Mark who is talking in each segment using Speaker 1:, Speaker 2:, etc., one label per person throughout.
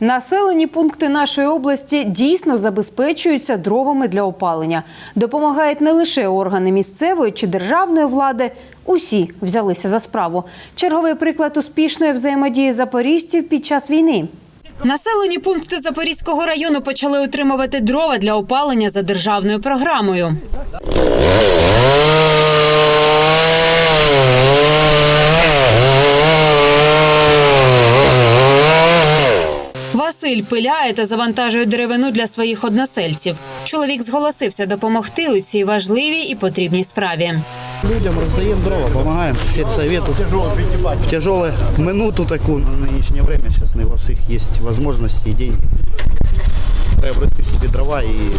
Speaker 1: Населені пункти нашої області дійсно забезпечуються дровами для опалення. Допомагають не лише органи місцевої чи державної влади. Усі взялися за справу. Черговий приклад успішної взаємодії запоріжців під час війни. Населені пункти Запорізького району почали отримувати дрова для опалення за державною програмою. Василь пиляє та завантажує деревину для своїх односельців. Чоловік зголосився допомогти у цій важливій і потрібній справі.
Speaker 2: Людям роздаємо дрова, допомагаємо сельсовету. В тяжелую минуту таку на нынешнее время, сейчас не во всех есть возможности и деньги. Приобрести себе дрова и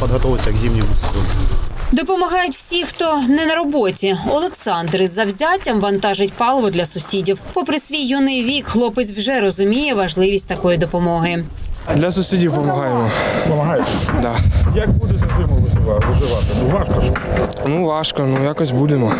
Speaker 2: подготовиться к зимнему сезону.
Speaker 1: Допомагають всі, хто не на роботі. Олександр із завзяттям вантажить паливо для сусідів. Попри свій юний вік, хлопець вже розуміє важливість такої допомоги.
Speaker 3: Для сусідів допомагаємо.
Speaker 4: Помагаєте?
Speaker 3: Да.
Speaker 4: Як будете зиму виживати? Ну важко.
Speaker 3: Ну якось будемо.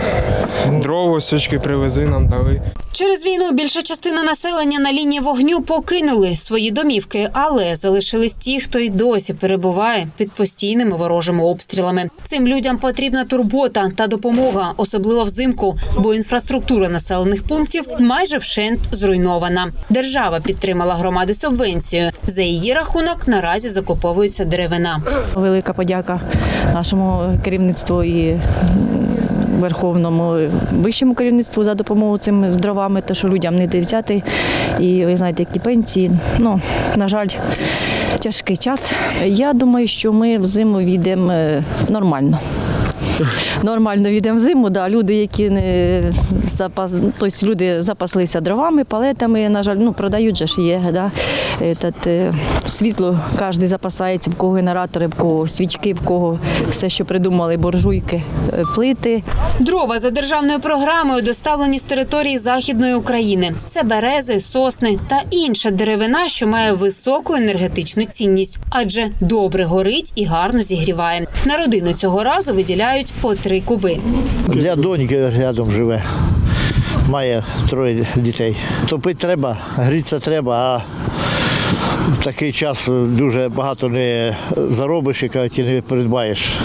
Speaker 3: Дрова, сучки привезли, нам дали.
Speaker 1: Через війну більша частина населення на лінії вогню покинули свої домівки, але залишились ті, хто й досі перебуває під постійними ворожими обстрілами. Цим людям потрібна турбота та допомога, особливо взимку, бо інфраструктура населених пунктів майже вщент зруйнована. Держава підтримала громади субвенцією. За її рахунок наразі закуповується деревина.
Speaker 5: Велика подяка нашому керівництву і верховному вищому керівництву за допомогу цими з дровами, те, що людям не де взяти. І ви знаєте, які пенсії. Ну, на жаль, тяжкий час. Я думаю, що ми взиму зиму війдемо е, нормально. Нормально війдемо в зиму, да. люди, які не запас, тобто люди запаслися дровами, палетами, на жаль, ну продають же ж є. Да. Этот, е, світло кожен запасається, в кого генератори, в кого свічки, в кого все, що придумали, буржуйки, е, плити.
Speaker 1: Дрова за державною програмою доставлені з території західної України. Це берези, сосни та інша деревина, що має високу енергетичну цінність, адже добре горить і гарно зігріває. На родину цього разу виділяють по три куби.
Speaker 6: Для доньки рядом живе. Має троє дітей. Топити треба, грітися треба, а в такий час дуже багато не заробиш кажуть, і не придбаєш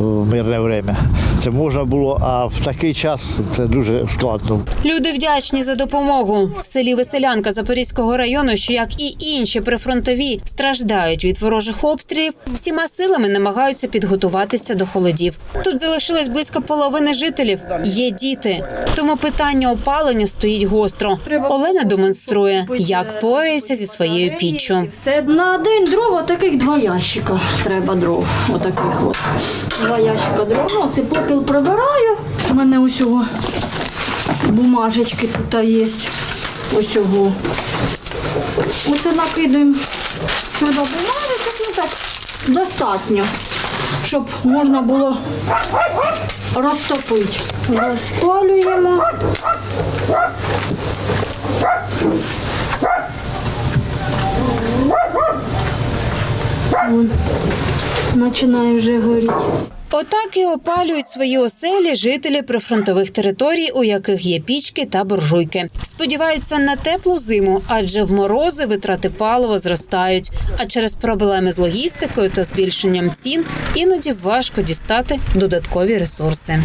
Speaker 6: в мирне время. Це можна було, а в такий час це дуже складно.
Speaker 1: Люди вдячні за допомогу в селі Веселянка Запорізького району, що як і інші прифронтові страждають від ворожих обстрілів, всіма силами намагаються підготуватися до холодів. Тут залишилось близько половини жителів. Є діти, тому питання опалення стоїть гостро. Олена демонструє, як порається зі своєю піччю.
Speaker 7: Все на день дров, таких два ящика треба дров. Отаких от. Два ящика дров. Ну, це попіл прибираю. У мене усього бумажечки тут є. Усього. Оце накидаємо сюди бумажечок, ну так достатньо, щоб можна було розтопити. Розпалюємо. Починає вже горіти.
Speaker 1: Отак і опалюють свої оселі жителі прифронтових територій, у яких є пічки та буржуйки. Сподіваються на теплу зиму, адже в морози витрати палива зростають. А через проблеми з логістикою та збільшенням цін іноді важко дістати додаткові ресурси.